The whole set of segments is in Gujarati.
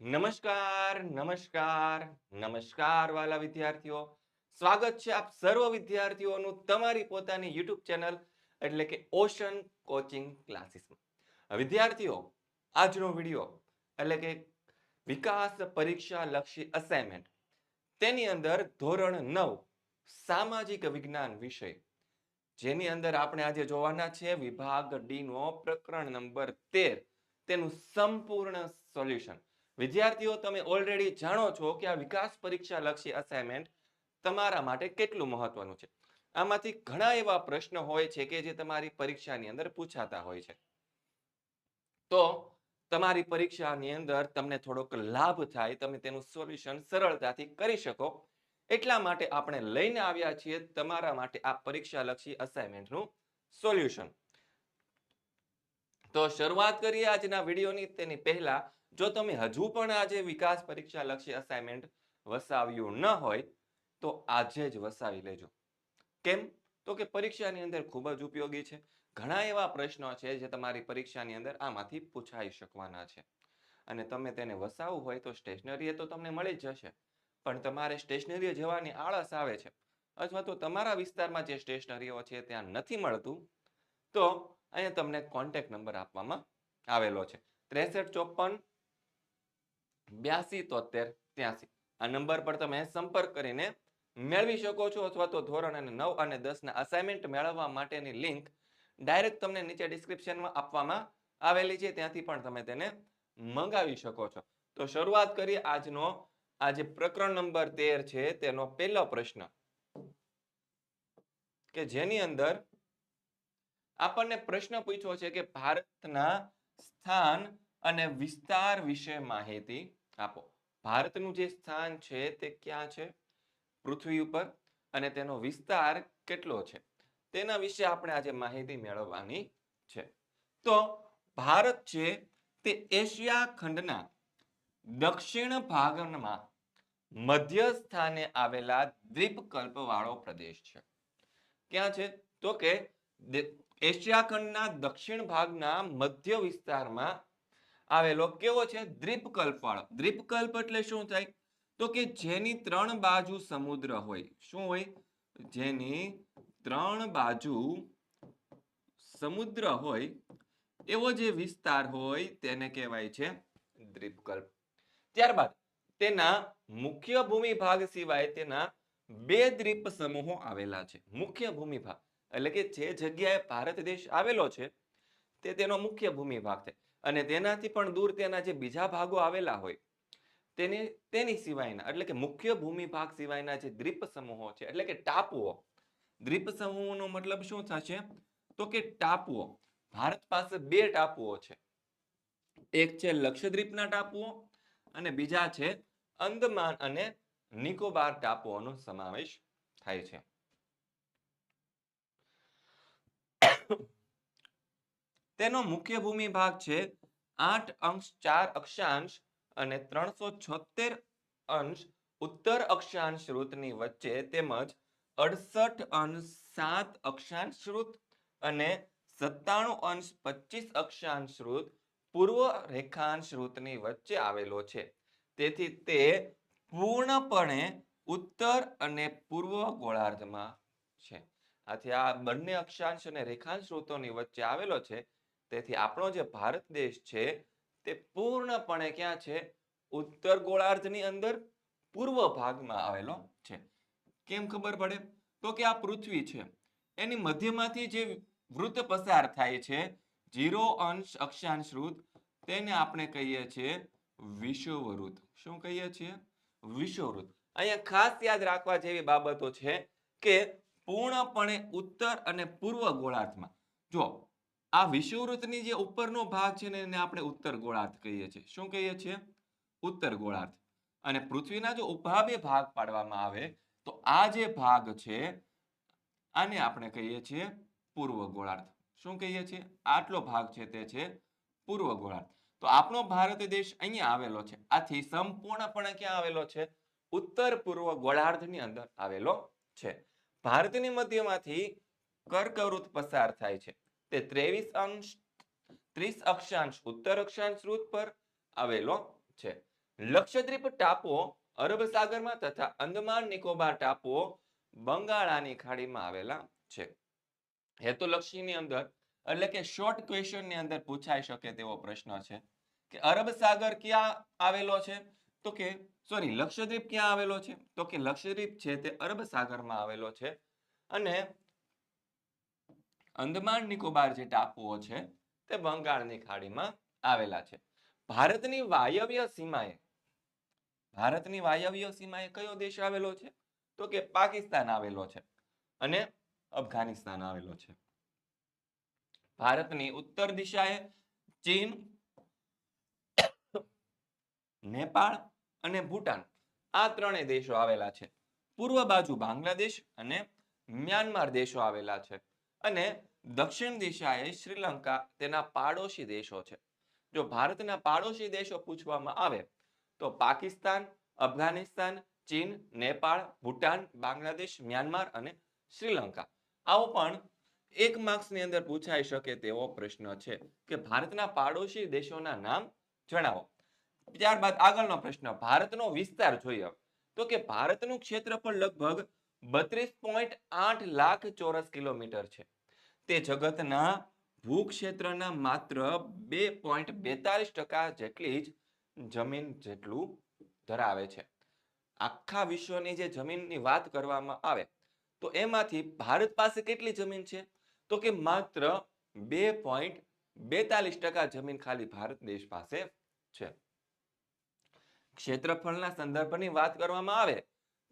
નમસ્કાર નમસ્કાર નમસ્કાર વાલા વિદ્યાર્થીઓ. સ્વાગત છે આપ સર્વ વિદ્યાર્થીઓનું તમારી પોતાની યુટ્યુબ ચેનલ એટલે કે ઓશન કોચિંગ ક્લાસીસમાં. વિદ્યાર્થીઓ, આજનો વિડિયો એટલે કે વિકાસ પરીક્ષા લક્ષી અસાઇનમેન્ટ તેની અંદર ધોરણ નવ, સામાજિક વિજ્ઞાન વિષય. જેની અંદર આપણે આજે જોવાના છે વિભાગ ડી નો પ્રકરણ નંબર તેર. તેનું સંપૂર્ણ સોલ્યુશન. વિદ્યાર્થીઓ, તમે ઓલરેડી જાણો છો કે આ વિકાસ પરીક્ષા લક્ષી અસાઇનમેન્ટ તમારા માટે કેટલું મહત્વનું છે. આમાંથી ઘણા એવા પ્રશ્નો હોય છે કે જે તમારી પરીક્ષાની અંદર પૂછાતા હોય છે. તો તમારી પરીક્ષાની અંદર તમને થોડોક લાભ થાય, તમે તેનું સોલ્યુશન સરળતાથી કરી શકો. એટલા માટે આપણે લઈને આવ્યા છીએ તમારા માટે આ પરીક્ષા લક્ષી અસાઇનમેન્ટનું સોલ્યુશન. તો શરૂઆત કરીએ આજના વિડીયોની. તેની પહેલા જો તમે હજુ પણ આજે વિકાસ પરીક્ષા લક્ષી અસાઇનમેન્ટ વસાવ્યું ન હોય, તો આજે જ વસાવી લેજો. કેમ? તો કે પરીક્ષાની અંદર ખૂબ જ ઉપયોગી છે. ઘણા એવા પ્રશ્નો છે જે તમારી પરીક્ષાની અંદર આમાંથી પૂછાઈ શકવાના છે. અને તમે તેને વસાવવું હોય તો સ્ટેશનરીએ તો તમને મળી જ જશે. પણ તમારે સ્ટેશનરીએ જવાની આળસ આવે છે. અથવા તો તમારા વિસ્તારમાં જે સ્ટેશનરીઓ છે ત્યાં નથી મળતું, તો અહીંયા તમને કોન્ટેક્ટ નંબર આપવામાં આવેલો છે. ત્રેસઠ ચોપન બ્યાસી તોતેર, ત્યાસી. આ નંબર પર તમે સંપર્ક કરીને મેળવી શકો છો અથવા તો ધોરણ અને નવ અને દસના અસાઇનમેન્ટ મેળવવા માટેની લિંક ડાયરેક્ટ તમને નીચે ડિસ્ક્રિપ્શનમાં આપવામાં આવેલી છે. ત્યાંથી પણ તમે તેને મંગાવી શકો છો. તો શરૂઆત કરીએ આજનો, આ જે પ્રકરણ નંબર તેર છે તેનો પહેલો પ્રશ્ન. કે જેની અંદર આપણને પ્રશ્ન પૂછ્યો છે કે ભારતના સ્થાન અને વિસ્તાર વિશે માહિતી આપો. ભારતનું જે સ્થાન છે તે ક્યાં છે? પૃથ્વી ઉપર અને તેનો વિસ્તાર કેટલો છે? તેના વિશે આપણે આજે માહિતી મેળવવાની છે. તો ભારત છે તે એશિયા ખંડના દક્ષિણ ભાગમાં મધ્ય સ્થાને આવેલા દ્વીપકલ્પ વાળો પ્રદેશ છે. ક્યાં છે? તો કે એશિયા ખંડના દક્ષિણ ભાગના મધ્ય વિસ્તારમાં આવેલો કેવો છે? દ્વીપકલ્પ વાળો. દ્વીપકલ્પ એટલે શું થાય? તો કે જેની ત્રણ બાજુ સમુદ્ર હોય. શું હોય? જેની ત્રણ બાજુ સમુદ્ર હોય, એવો જે વિસ્તાર હોય તેને કહેવાય છે દ્વીપકલ્પ. ત્યારબાદ તેના મુખ્ય ભૂમિ ભાગ સિવાય તેના બે દ્વીપ સમૂહો આવેલા છે. મુખ્ય ભૂમિભાગ એટલે કે જે જગ્યાએ ભારત દેશ આવેલો છે, તે તેનો મુખ્ય ભૂમિ ભાગ છે. અને તેનાથી પણ દૂર તેના જે બીજા ભાગો આવેલા હોય, તેની તેની સિવાયના, એટલે કે મુખ્ય ભૂમિભાગ સિવાયના જે દ્વીપ સમૂહો છે, એટલે કે ટાપુઓ. દ્વીપ સમૂહનો મતલબ શું થશે? તો કે ટાપુઓ. ભારત પાસે બે ટાપુઓ છે. એક છે લક્ષદ્વીપના ટાપુઓ અને બીજા છે અંદમાન અને નિકોબાર ટાપુઓનો સમાવેશ થાય છે. તેનો મુખ્ય ભૂમિ ભાગ છે આઠ અંશ ચાર અક્ષાંશ અને ત્રણસો છોતેર અંશ ઉત્તર અક્ષાંશ ઋતની વચ્ચે તેમજ અડસઠ અંશ સાત અક્ષાંશ ઋત અને સત્તાણું અંશ પચીસ અક્ષાંશ ઋત પૂર્વ રેખાંશ ઋતની વચ્ચે આવેલો છે. તેથી તે પૂર્ણપણે ઉત્તર અને પૂર્વ ગોળાર્ધમાં છે. આથી આ બંને અક્ષાંશ અને રેખાંશ વૃત્તોની વચ્ચે આવેલો છે તેથી આપણો જે ભારત દેશ છે, તે પૂર્ણપણે ક્યાં છે? ઉત્તર ગોળાર્ધની અંદર પૂર્વ ભાગમાં આવેલો છે. કેમ ખબર પડે? તો કે આ પૃથ્વી છે. એની મધ્યમાંથી જે વૃત્ત પસાર થાય છે, જીરો અંશ અક્ષાંશ વૃત્ત તેને આપણે કહીએ છીએ વિષુવવૃત્ત. શું કહીએ છીએ? વિષુવવૃત્ત. અહીંયા ખાસ યાદ રાખવા જેવી બાબતો છે કે પૂર્ણપણે ઉત્તર અને પૂર્વ ગોળાર્ધમાં. જો આ વિષુવવૃત્તની જે ઉપરનો ભાગ છે ને એને આપણે ઉત્તર ગોળાર્ધ કહીએ છીએ. શું કહીએ છીએ? ઉત્તર ગોળાર્ધ. અને પૃથ્વીના જો ઊભા બે ભાગ પાડવામાં આવે, તો આ જે ભાગ છે, આને આપણે કહીએ છીએ પૂર્વ ગોળાર્ધ. શું કહીએ છીએ? આટલો ભાગ છે તે છે પૂર્વ ગોળાર્ધ. તો આપણો ભારત દેશ અહીંયા આવેલો છે. આથી સંપૂર્ણપણે ક્યાં આવેલો છે? ઉત્તર પૂર્વ ગોળાર્ધની અંદર આવેલો છે. ભારતની મધ્યમાંથી કર્કવૃત્ત પસાર થાય છે. તે ત્રેવીસ અંશ, ત્રીસ અક્ષાંશ ઉત્તર અક્ષાંશ વૃત્ત પર આવેલો છે. લક્ષદ્વીપ ટાપુઓ અરબ સાગરમાં તથા અંદમાન નિકોબાર ટાપુઓ બંગાળાની ખાડીમાં આવેલા છે. હેતુલક્ષીની અંદર એટલે કે શોર્ટ ક્વેશ્ચનની અંદર પૂછાઈ શકે તેવો પ્રશ્ન છે કે અરબ સાગર ક્યાં આવેલો છે? તો કે સોરી લક્ષદ્વીપ ક્યાં આવેલો છે? તો કે લક્ષદ્વીપ છે તે અરબ સાગરમાં આવેલો છે અને અંદમાન નિકોબાર જે ટાપુઓ છે, તે બંગાળની ખાડીમાં આવેલા છે. ભારતની વાયવ્ય સીમાએ, ભારતની વાયવ્ય સીમાએ કયો દેશ આવેલો છે? તો કે પાકિસ્તાન આવેલો છે અને અફઘાનિસ્તાન આવેલો છે. ભારતની ઉત્તર દિશાએ ચીન, નેપાળ અને ભૂટાન. આ ત્રણેય દેશો આવેલા છે. પૂર્વ બાજુ બાંગ્લાદેશ અને મ્યાનમાર દેશો આવેલા છે. અને દક્ષિણ દિશાએ શ્રીલંકા તેના પાડોશી દેશો છે. જો ભારતના પાડોશી દેશો પૂછવામાં આવે, તો પાકિસ્તાન, અફઘાનિસ્તાન, ચીન, નેપાળ, ભૂટાન, બાંગ્લાદેશ, મ્યાનમાર અને શ્રીલંકા. આવો પણ એક માર્ક્સની અંદર પૂછાઈ શકે તેવો પ્રશ્ન છે કે ભારતના પાડોશી દેશોના નામ જણાવો. ત્યારબાદ આગળનો પ્રશ્ન, ભારતનો વિસ્તાર જોઈએ. તો કે ભારતનું ક્ષેત્રફળ લગભગ બત્રીસ પોઈન્ટ આઠ લાખ ચોરસ કિલોમીટર છે. તે જગતના ભૂક્ષેત્રના માત્ર બે પોઈન્ટ બેતાલીસ ટકા જેટલી જ જમીન જેટલું ધરાવે છે. આખા વિશ્વની જે જમીનની વાત કરવામાં આવે, તો એમાંથી ભારત પાસે કેટલી જમીન છે? તો કે માત્ર બે પોઈન્ટ બેતાલીસ ટકા જમીન ખાલી ભારત દેશ પાસે છે. ક્ષેત્રફળના સંદર્ભની વાત કરવામાં આવે,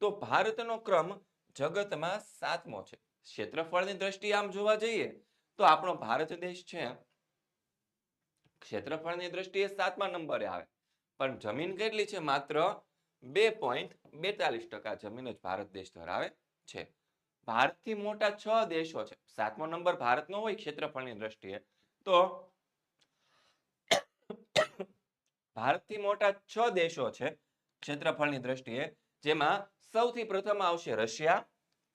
તો ભારતનો ક્રમ જગતમાં સાતમો છે. ક્ષેત્રફળની દ્રષ્ટિએ આમ જોવા જઈએ, તો આપણો ભારત દેશ છે. ક્ષેત્રફળની દ્રષ્ટિએ સાતમા નંબરે આવે. પણ જમીન કેટલી છે? માત્ર બે પોઈન્ટ બેતાલીસ ટકા જમીન જ ભારત દેશ ધરાવે છે. ભારતથી મોટા છ દેશો છે. સાતમો નંબર ભારતનો હોય ક્ષેત્રફળની દ્રષ્ટિએ, તો ભારતથી મોટા છ દેશો છે ક્ષેત્રફળની દ્રષ્ટિએ, જેમાં સૌથી પ્રથમ આવશે રશિયા,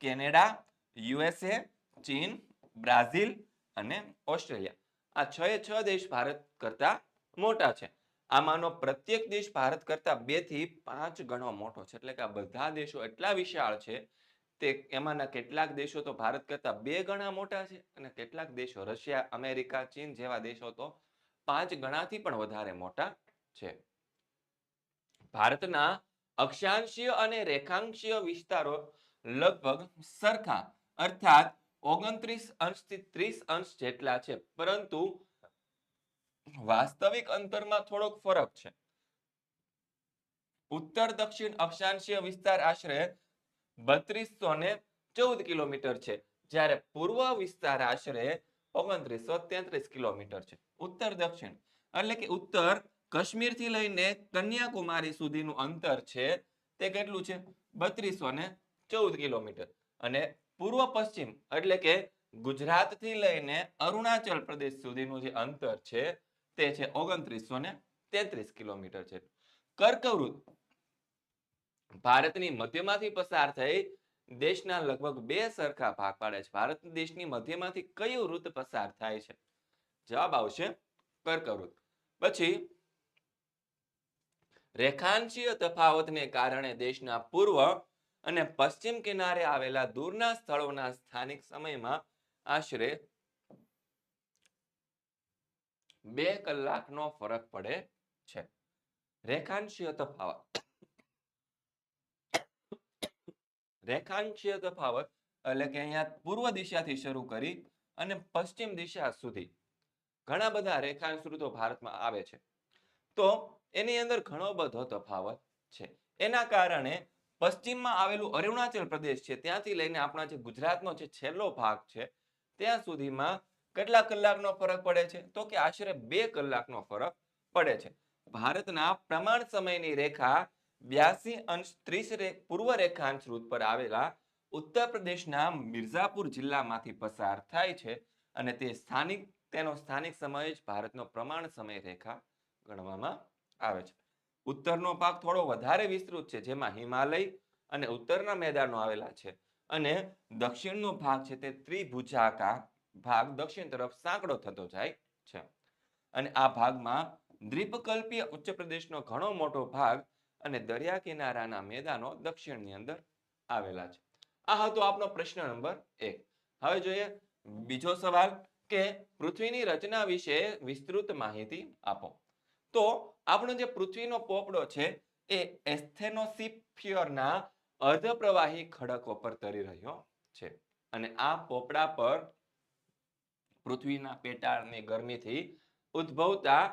કેનેડા યુએસએ, ચીન, બ્રાઝિલ અને ઓસ્ટ્રેલિયા. આ છ એ છ દેશ ભારત કરતા મોટા છે. આમાંનો પ્રત્યેક દેશ ભારત કરતા બેથી પાંચ ગણો મોટો છે. એટલે કે આ બધા દેશો એટલા વિશાળ છે તે એમાંના કેટલાક દેશો તો ભારત કરતા બે ગણા મોટા છે અને કેટલાક દેશો રશિયા, અમેરિકા, ચીન જેવા દેશો તો પાંચ ગણાથી પણ વધારે મોટા છે. ભારતના અક્ષાંશીય અને રેખાંશીય વિસ્તારો લગભગ સરખા અર્થાત ઓગણત્રીસ અંશથી ત્રીસ અંશ જેટલા છે. પરંતુ વાસ્તવિક અંતરમાં થોડોક ફરક છે. ઉત્તર દક્ષિણ અક્ષાંશીય વિસ્તાર આશરે બત્રીસો ને ચૌદ કિલોમીટર છે, જ્યારે પૂર્વ વિસ્તાર આશરે ઓગણત્રીસો તેત્રીસ કિલોમીટર છે. ઉત્તર દક્ષિણ, એટલે કે ઉત્તર કાશ્મીરથી લઈને કન્યાકુમારી સુધીનું અંતર છે તે કેટલું છે? બત્રીસો ને ચૌદ કિલોમીટર. અને પૂર્વ પશ્ચિમ એટલે કે ગુજરાતથી લઈને અરુણાચલ પ્રદેશ સુધીનું જે અંતર છે તે છે ઓગણત્રીસો ને તેત્રીસ કિલોમીટર છે. કર્કવૃત ભારતની મધ્યમાંથી પસાર થઈ દેશના લગભગ બે સરખા ભાગ પાડે છે. ભારત દેશની મધ્યમાંથી કયું વૃત્ત પસાર થાય છે? જવાબ આવશે કર્કવૃત. પછી રેખાંશીય તફાવતને કારણે દેશના પૂર્વ અને પશ્ચિમ કિનારે આવેલા દૂરના સ્થળોના સ્થાનિક સમયમાં આશરે બે કલાકનો ફરક પડે છે. રેખાંશીય તફાવત. રેખાંશીય તફાવત એટલે કે અહીંયા પૂર્વ દિશાથી શરૂ કરી અને પશ્ચિમ દિશા સુધી. ઘણા બધા રેખાંશ ઋતુ ભારતમાં આવે છે. તો એની અંદર ઘણો બધો તફાવત છે. એના કારણે પશ્ચિમમાં આવેલું અરુણાચલ પ્રદેશ છે, ત્યાંથી લઈને આપણા જે ગુજરાતનો જે છેલ્લો ભાગ છે, ત્યાં સુધીમાં કેટલા કલાકનો ફરક પડે છે? તો કે આશરે બે કલાકનો ફરક પડે છે. ભારતના પ્રમાણ સમયની રેખા બ્યાસી અંશ ત્રીસ પૂર્વ રેખાંશ રૂપ પર આવેલા ઉત્તર પ્રદેશના મિર્ઝાપુર જિલ્લામાંથી પસાર થાય છે અને તે સ્થાનિક, તેનો સ્થાનિક સમય જ ભારતનો પ્રમાણ સમય રેખા ગણવામાં આવે છે. ઉત્તરનો ભાગ થોડો વધારે વિસ્તૃત છે, જેમાં હિમાલય અને ઉત્તરના મેદાનો આવેલા છે. અને દક્ષિણનો ભાગ છે તે ત્રિભુજાકાર ભાગ, દક્ષિણ તરફ સાંકડો થતો જાય છે. અને આ ભાગમાં દ્વીપકલ્પીય ઉચ્ચ પ્રદેશનો ઘણો મોટો ભાગ અને દરિયા કિનારાના મેદાનો દક્ષિણની અંદર આવેલા છે. આ હતો આપનો પ્રશ્ન નંબર એક. હવે જોઈએ બીજો સવાલ કે પૃથ્વીની રચના વિશે વિસ્તૃત માહિતી આપો. તો આપણો જે પૃથ્વીનો પોપડો છે, એ એસ્થેનોસિફિયરના અર્ધપ્રવાહી ખડકો પર તરી રહ્યો છે. અને આ પોપડા પર પૃથ્વીના પેટાળની ગરમીથી ઉદ્ભવતા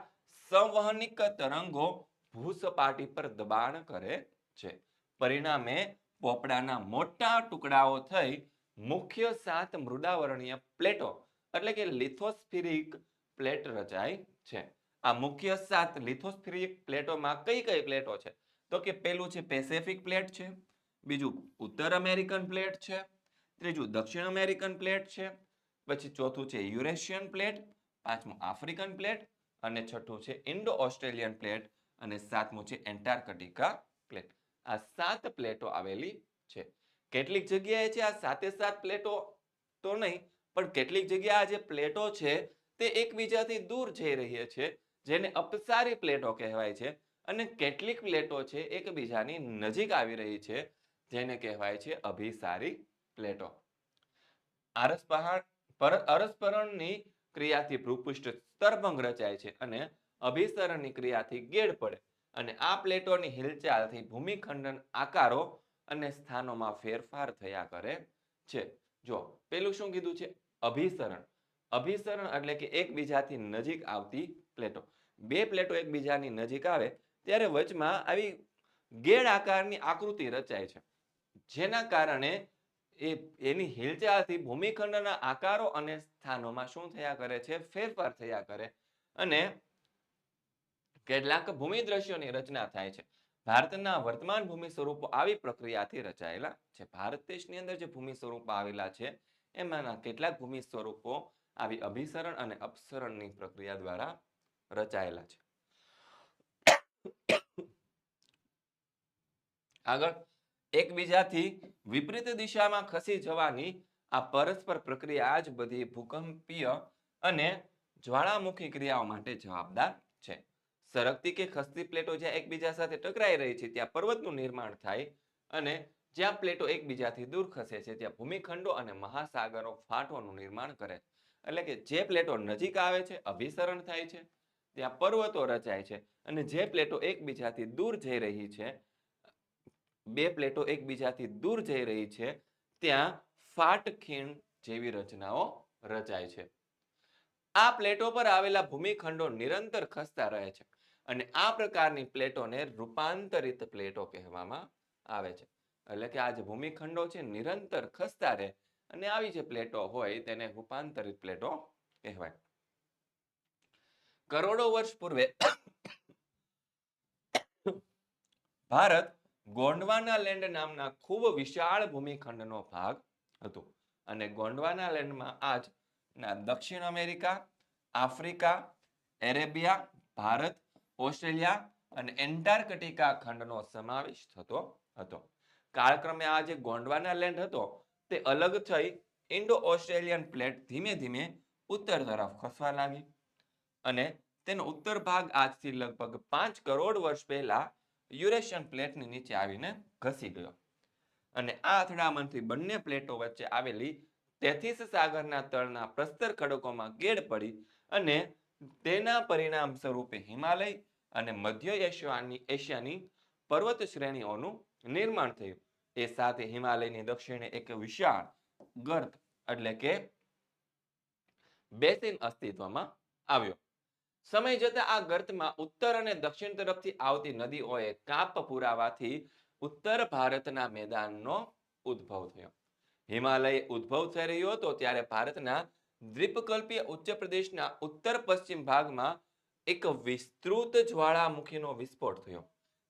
સંવહનિક તરંગો ભૂસપાટી પર દબાણ કરે છે. પરિણામે પોપડાના મોટા ટુકડાઓ થઈ મુખ્ય સાત મૃદાવરણીય પ્લેટો, એટલે કે લિથોસ્ફિરિક પ્લેટ રચાય છે. આ મુખ્ય સાત લિથોસ્ફિરિક પ્લેટોમાં કઈ કઈ પ્લેટો છે? તો કે પેલું છે પેસેફિક પ્લેટ છે, બીજું ઉત્તર અમેરિકન પ્લેટ છે, ત્રીજું દક્ષિણ અમેરિકન પ્લેટ છે, પછી ચોથું છે યુરેશિયન પ્લેટ, પાંચમું આફ્રિકન પ્લેટ અને છઠ્ઠું છે ઇન્ડો ઓસ્ટ્રેલિયન પ્લેટ અને સાતમું છે એન્ટાર્કટિકા પ્લેટ. આ સાત પ્લેટો આવેલી છે. કેટલીક જગ્યાએ છે આ સાતે સાત પ્લેટો તો નહીં, પણ કેટલીક જગ્યા આ જે પ્લેટો છે તે એકબીજાથી દૂર જઈ રહી છે જેને અપસારી પ્લેટો કહેવાય છે અને કેટલીક પ્લેટો છે એકબીજાની નજીક આવી રહી છે, જેને કહેવાય છે અભિસારી પ્લેટો. આરસ પહાડ પર અરસપરણની ક્રિયાથી ભૂપૃષ્ઠ સ્તરભંગ રચાય છે અને અભિસરણની ક્રિયાથી ગેડ પડે અને આ પ્લેટોની હિલચાલથી ભૂમિખંડન આકારો અને સ્થાનોમાં ફેરફાર થયા કરે છે. જો, પેલું શું કીધું છે? અભિસરણ. અભિસરણ એટલે કે એકબીજાથી નજીક આવતી પ્લેટો. બે પ્લેટો એકબીજાની નજીક આવે, ત્યારે વચમાં આવી ગેડ આકારની આકૃતિ રચાય છે. જેના કારણે એ, એની હિલચાલથી ભૂમિખંડના આકારો અને સ્થાનોમાં શું થયા કરે છે? ફેરફાર થયા કરે. અને કેટલાક ભૂમિ દ્રશ્યોની રચના થાય છે. ભારતના વર્તમાન ભૂમિ સ્વરૂપો આવી પ્રક્રિયાથી રચાયેલા છે. ભારત દેશની અંદર જે ભૂમિ સ્વરૂપો આવેલા છે, એમાંના કેટલાક ભૂમિ સ્વરૂપો આવી અભિસરણ અને અપસરણની પ્રક્રિયા દ્વારા રચાયેલા છે. આગળ, એકબીજાથી વિપરીત દિશામાં ખસી જવાની આ પરસ્પર પ્રક્રિયા જ બધી ભૂકંપીય અને જ્વાળામુખી ક્રિયાઓ માટે જવાબદાર છે. સરકતી કે ખસતી પ્લેટો જ્યાં એકબીજા સાથે ટકરાઈ રહી છે, ત્યાં પર્વતનું નિર્માણ થાય અને જ્યાં પ્લેટો એકબીજાથી દૂર ખસે છે, ત્યાં ભૂમિખંડો અને મહાસાગરો ફાટોનું નિર્માણ કરે એટલે કે જે પ્લેટો નજીક આવે છે, અભિસરણ થાય છે. ત્યાં પર્વતો રચાય છે અને જે પ્લેટો એકબીજાથી દૂર જઈ રહી છે, બે પ્લેટો એકબીજાથી દૂર જઈ રહી છે, ત્યાં ફાટખીણ જેવી રચનાઓ રચાય છે. આ પ્લેટો પર આવેલા ભૂમિખંડો નિરંતર ખસતા રહે છે અને આ પ્રકારની પ્લેટોને રૂપાંતરિત પ્લેટો કહેવામાં આવે છે. એટલે કે આ જે ભૂમિખંડો છે નિરંતર ખસતા રહે અને આવી જે પ્લેટો હોય તેને રૂપાંતરિત પ્લેટો કહેવાય. કરોડો વર્ષ પૂર્વે ભારત ગોંડવાના લેન્ડ નામના ખૂબ વિશાળ ભૂમિખંડનો ભાગ હતો. અને ગોંડવાના લેન્ડમાં આજના દક્ષિણ America, Africa, Arabia, Bharat, Australia અને એન્ટાર્કટિકા ખંડનો સમાવેશ થતો હતો. કાળક્રમે આ જે ગોંડવાના લેન્ડ હતો તે અલગ થઈ ઇન્ડો ઓસ્ટ્રેલિયન પ્લેટ ધીમે ધીમે ઉત્તર તરફ ખસવા લાગી અને તેનો ઉત્તર ભાગ આજથી લગભગ પાંચ કરોડ વર્ષ પહેલા યુરેશિયન પ્લેટની નીચે આવીને ઘસી ગયો. અને આ અથડામણથી બંને પ્લેટો વચ્ચે આવેલી તેથીસ સાગરના તળના પ્રસ્તર ખડકોમાં ગેડ પડી અને તેના પરિણામ સ્વરૂપે હિમાલય અને મધ્ય એશિયાની એશિયાની પર્વત શ્રેણીઓનું નિર્માણ થયું. એ સાથે હિમાલયની દક્ષિણે એક વિશાળ ગર્ત એટલે કે બેસિન અસ્તિત્વમાં આવ્યો. સમય જતા આ ગર્તમાં ઉત્તર અને દક્ષિણ તરફથી આવતી નદીઓએ કાપ પુરાવાથી ઉત્તર ભારતના મેદાનનો ઉદ્ભવ થયો. હિમાલય ઉદ્ભવ થઈ રહ્યો હતો ત્યારે ભારતના દ્વીપકલ્પીય ઉચ્ચ પ્રદેશના ઉત્તર પશ્ચિમ ભાગમાં એક વિસ્તૃત જ્વાળામુખીનો વિસ્ફોટ થયો.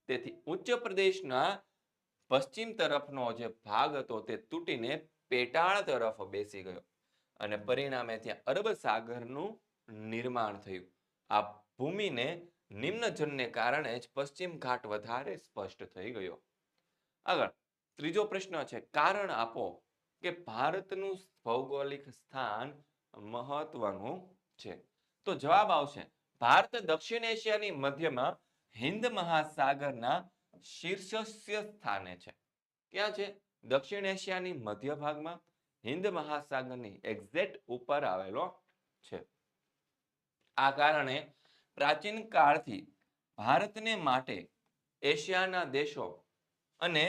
તેથી ઉચ્ચ પ્રદેશના પશ્ચિમ તરફનો જે ભાગ હતો તે તૂટીને પેટાળ તરફ બેસી ગયો અને પરિણામે ત્યાં અરબ સાગરનું નિર્માણ થયું. આ ભૂમિને નિમ્નજનને કારણે જ પશ્ચિમ ઘાટ વધારે સ્પષ્ટ થઈ ગયો. આગળ, ત્રીજો પ્રશ્ન છે, કારણ આપો કે ભારતનું ભૌગોલિક સ્થાન મહત્વનું છે. તો જવાબ આવશે, ભારત દક્ષિણ એશિયાની મધ્યમાં હિન્દ મહાસાગરના શીર્ષસ્ય સ્થાને છે. ક્યાં છે? દક્ષિણ એશિયાની મધ્ય ભાગમાં હિન્દ મહાસાગરની એક્ઝેક્ટ ઉપર આવેલો છે. આ કારણે પ્રાચીન કાળથી ભારતને માટે એશિયાના દેશો અને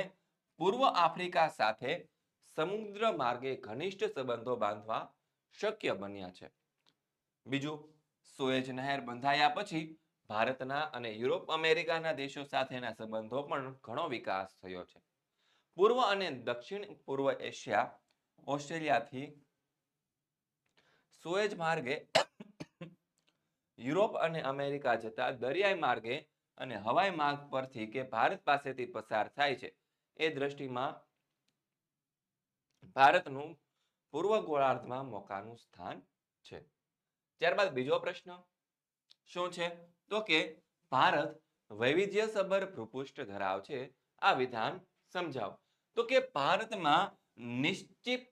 પૂર્વ આફ્રિકા સાથે સમુદ્ર માર્ગે ઘનિષ્ઠ સંબંધો બાંધવા શક્ય બન્યા છે. બીજું, સુએજ નહેર બંધાયા પછી ભારતના અને યુરોપ અમેરિકાના દેશો સાથેના સંબંધો પણ ઘણો વિકાસ થયો છે. પૂર્વ અને દક્ષિણ પૂર્વ એશિયા, ઓસ્ટ્રેલિયાથી સુએજ માર્ગે યુરોપ અને અમેરિકા જતા દરિયાઈ માર્ગે અને હવાઈ માર્ગ પરથી કે ભારત પાસેથી પસાર થાય છે. એ દ્રષ્ટિમાં ભારતનું પૂર્વ ગોળાર્ધમાં મોકાનું સ્થાન છે. ત્યારબાદ બીજો પ્રશ્ન શું છે? તો કે ભારત વૈવિધ્યસભર ભૂપૃષ્ઠ ધરાવ છે. આ વિધાન સમજાવો. તો કે ભારતમાં નિશ્ચિત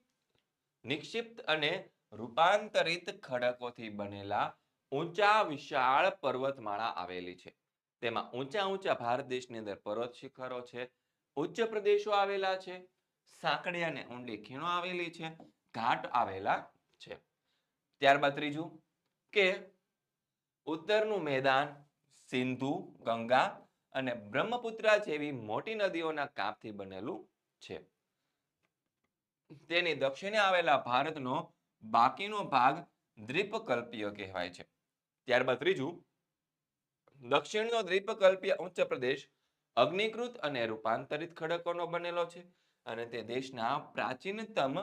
નિક્ષિપ્ત અને રૂપાંતરિત ખડકોથી બનેલા ઊંચા વિશાળ પર્વતમાળા આવેલી છે. તેમાં ઊંચા ઊંચા ભારત દેશની અંદર પર્વત શિખરો છે, ઉચ્ચ પ્રદેશો આવેલા છે સાંકડી અને ઊંડી ખીણો આવેલી છે, ઘાટ આવેલા છે. ત્યારબાદ ત્રીજું કે ઉત્તરનું મેદાન સિંધુ, ગંગા અને બ્રહ્મપુત્રા જેવી મોટી નદીઓના કાપથી બનેલું છે. તેની દક્ષિણે આવેલા ભારતનો બાકીનો ભાગ દ્વીપકલ્પીય કહેવાય છે. ત્યારબાદ ત્રીજું, દક્ષિણનો દ્વીપકલ્પીય ઉચ્ચ પ્રદેશ અગ્નિકૃત અને રૂપાંતરિત ખડકોનો બનેલો છે અને તે દેશના પ્રાચીનતમ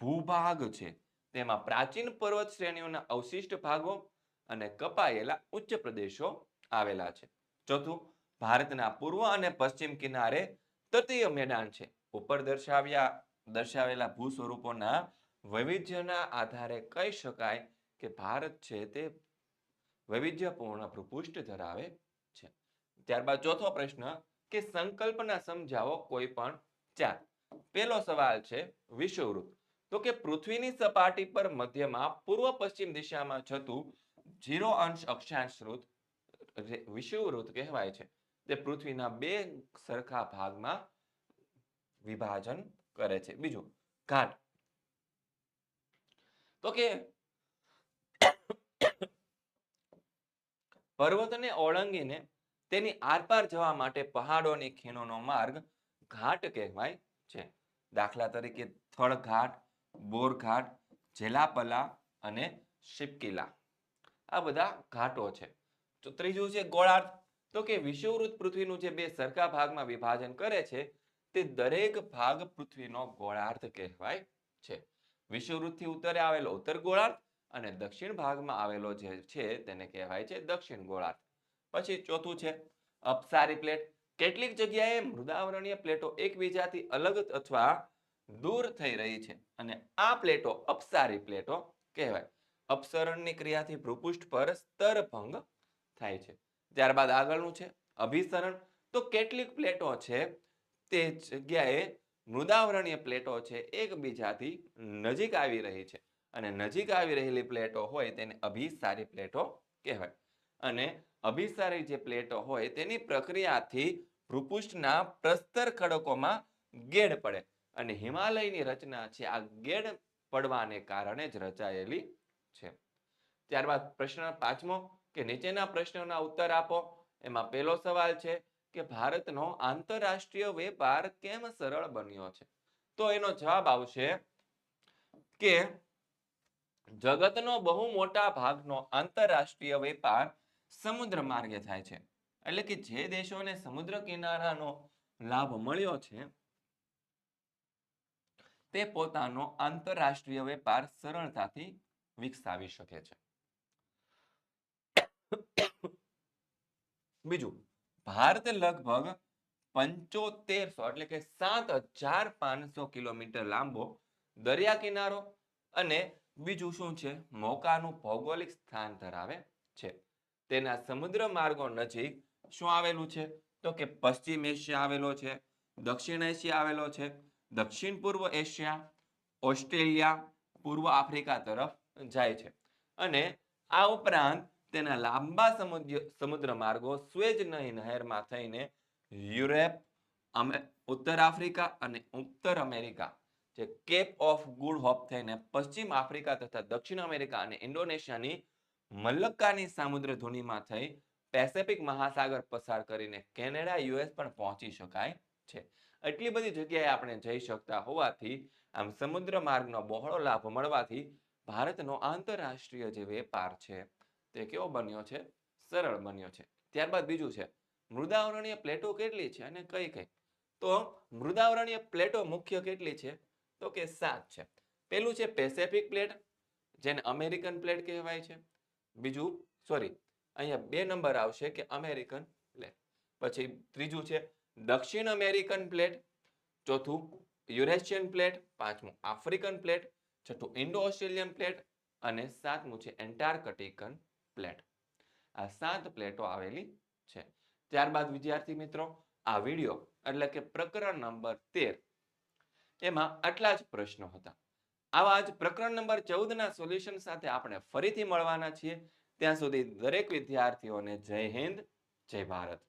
ભૂભાગ છે. તેમાં પ્રાચીન પર્વત શ્રેણીઓના અવશિષ્ટ ભાગો અને કપાયેલા ઉચ્ચ પ્રદેશો આવેલા છે. ચોથું, ભારતના પૂર્વ અને પશ્ચિમ કિનારે તટીય મેદાન છે. ઉપર દર્શાવ્યા, દર્શાવેલા ભૂ સ્વરૂપોના વૈવિધ્યના આધારે કહી શકાય કે ભારત છે તે વૈવિધ્યપૂર્ણ ભૂપૃષ્ઠ ધરાવે છે. ત્યારબાદ ચોથો પ્રશ્ન, કે સંકલ્પના સમજાવો કોઈ પણ ચાર? પહેલો સવાલ છે વિષુવવૃત્ત. તો કે પૃથ્વીની સપાટી પર મધ્યમાં પૂર્વ પશ્ચિમ દિશામાં જતું ઝીરો અંશ અક્ષાંશ વૃત્ત રે- વિષુવવૃત્ત કહેવાય છે. તે પૃથ્વીના બે સરખા ભાગમાં વિભાજન કરે છે. બીજું, ઘાટ. તો કે પર્વતને ઓળંગીને તેની આરપાર જવા માટે પહાડોની ખીણોનો માર્ગ ઘાટ કહેવાય છે. દાખલા તરીકે થળ ઘાટ બોરઘાટ, જેલાપલા અને શિપકીલા. આ બધા ઘાટો છે. તો ત્રીજું છે ગોળાર્ધ. તો કે વિષુવવૃત્ત પૃથ્વીનું જે બે સરખા ભાગમાં વિભાજન કરે છે, તે દરેક ભાગ પૃથ્વીનો ગોળાર્ધ કહેવાય છે. વિષુવવૃત્તથી ઉત્તરે આવેલો ઉત્તર ગોળાર્ધ અને દક્ષિણ ભાગમાં આવેલો જે છે તેને કહેવાય છે દક્ષિણ ગોળાર્ધ. પછી ચોથું છે અપસારી પ્લેટ. કેટલીક જગ્યાએ મૃદાવરણીય પ્લેટો એકબીજાથી અલગ અથવા દૂર થઈ રહી છે અને આ પ્લેટો અપસારી પ્લેટો કહેવાય. અપસરણની ક્રિયાથી ભૂપૃષ્ઠ પર સ્તરભંગ થાય છે. ત્યારબાદ આગળનું છે અભિસરણ. તો કેટલીક પ્લેટો છે તે જગ્યાએ મૃદાવરણીય પ્લેટો છે એકબીજાથી નજીક આવી રહી છે. અને નજીક આવી રહેલી પ્લેટો હોય તેને અભિસારી પ્લેટો કહેવાય. અને અભિસારી જે પ્લેટો હોય તેની પ્રક્રિયાથી ભૂપૃષ્ઠના પ્રસ્તર ખડકોમાં ગેડ પડે. અને હિમાલયની રચના છે, આ ગેડ પડવાને કારણે જ રચાયેલી છે. ત્યારબાદ પ્રશ્ન પાંચમો કે નીચેના પ્રશ્નોના ઉત્તર આપો. એમાં પહેલો સવાલ છે કે ભારતનો આંતરરાષ્ટ્રીય વેપાર કેમ સરળ બન્યો છે? તો એનો જવાબ આવશે કે જગતનો બહુ મોટા ભાગનો આંતરરાષ્ટ્રીય વેપાર સમુદ્ર માર્ગે થાય છે. એટલે કે જે દેશોને સમુદ્ર કિનારાનો લાભ મળ્યો છે, તે પોતાનો આંતરરાષ્ટ્રીય વેપાર સરળતાથી વિકસાવી શકે છે. બીજું, ભારત લગભગ પંચોતેરસો એટલે કે સાત હજાર પાંચસો કિલોમીટર લાંબો દરિયા કિનારો અને બીજું શું છે? મોકાનું ભૌગોલિક સ્થાન ધરાવે છે. તેના સમુદ્ર માર્ગો નજીક શું આવેલું છે? તો કે પશ્ચિમ એશિયા આવેલો છે, દક્ષિણ એશિયા આવેલો છે, દક્ષિણ પૂર્વ એશિયા, ઓસ્ટ્રેલિયા, પૂર્વ આફ્રિકા તરફ જાય છે. અને આ ઉપરાંત તેના લાંબા સમુદ્ર સમુદ્ર માર્ગો સ્વેજ નહેરમાં થઈને યુરોપ ઉત્તર આફ્રિકા અને ઉત્તર અમેરિકા જે કેપ ઓફ ગુડ હોપ થઈને પશ્ચિમ આફ્રિકા તથા દક્ષિણ અમેરિકા અને ઇન્ડોનેશિયાની મલક્કાની સામુદ્ર ધુનીમાં થઈ પેસેફિક મહાસાગર પસાર કરીને કેનેડા, યુએસ પણ પહોંચી શકાય છે. એટલી બધી જગ્યાએ આપણે જઈ શકતા હોવાથી આમ સમુદ્ર માર્ગનો બહોળો લાભ મળવાથી ભારતનો આંતરરાષ્ટ્રીય જે વેપાર છે તે કેવો બન્યો છે? સરળ બન્યો છે. ત્યારબાદ બીજું છે, મૃદાવરણીય પ્લેટો કેટલી છે અને કઈ કઈ? તો મૃદાવરણીય પ્લેટો મુખ્ય કેટલી છે? તો કે સાત છે. પેલું છે પેસેફિક પ્લેટ જેને અમેરિકન પ્લેટ કહેવાય છે. બીજું સોરી અહીંયા બે નંબર આવશે કે અમેરિકન પ્લેટ પછી ત્રીજું છે દક્ષિણ અમેરિકન પ્લેટ ચોથું યુરેશિયન પ્લેટ પાંચમું આફ્રિકન પ્લેટ છઠ્ઠું ઇન્ડો ઓસ્ટ્રેલિયન પ્લેટ અને સાતમું છે એન્ટાર્કટિકન પ્લેટ આ સાત પ્લેટો આવેલી છે. ત્યારબાદ વિદ્યાર્થી મિત્રો, આ વિડિયો એટલે કે પ્રકરણ નંબર તેર એમાં આટલા જ પ્રશ્નો હતા. આવા જ પ્રકરણ નંબર ચૌદ ના સોલ્યુશન સાથે આપણે ફરીથી મળવાના છીએ. ત્યાં સુધી દરેક વિદ્યાર્થીઓને જય હિન્દ, જય ભારત.